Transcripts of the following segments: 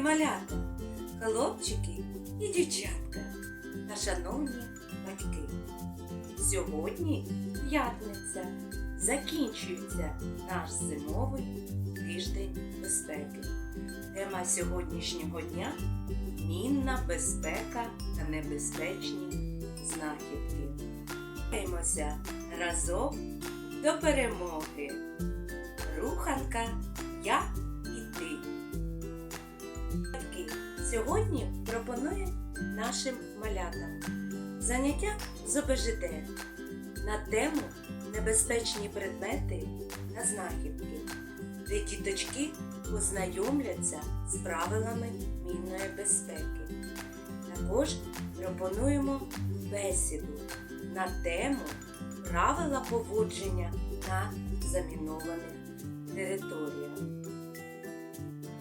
малята, хлопчики і дівчатка та шановні батьки. Сьогодні п'ятниця. Закінчується наш зимовий тиждень безпеки. Тема сьогоднішнього дня мінна безпека та небезпечні знахідки. Рухаємося разом до перемоги. Руханка я сьогодні пропоную нашим малятам заняття з ОБЖД на тему небезпечні предмети та знахідки, де діточки познайомляться з правилами мінної безпеки. Також пропонуємо бесіду на тему правила поводження на замінованих територіях.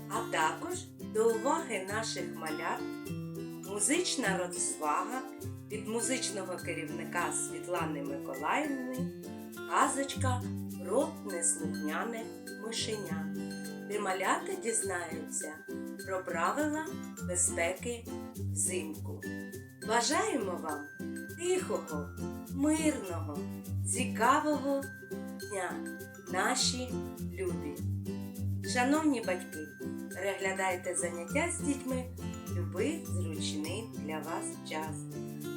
А також до уваги наших малят музична розвага від музичного керівника Світлани Миколаївни казочка про неслухняне мишеня, де малята дізнаються про правила безпеки взимку. Бажаємо вам тихого, мирного, цікавого дня, наші любі! Шановні батьки, переглядайте заняття з дітьми любий зручний для вас час.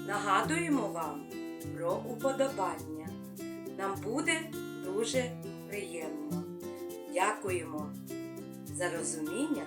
Нагадуємо вам про уподобання. Нам буде дуже приємно. Дякуємо за розуміння.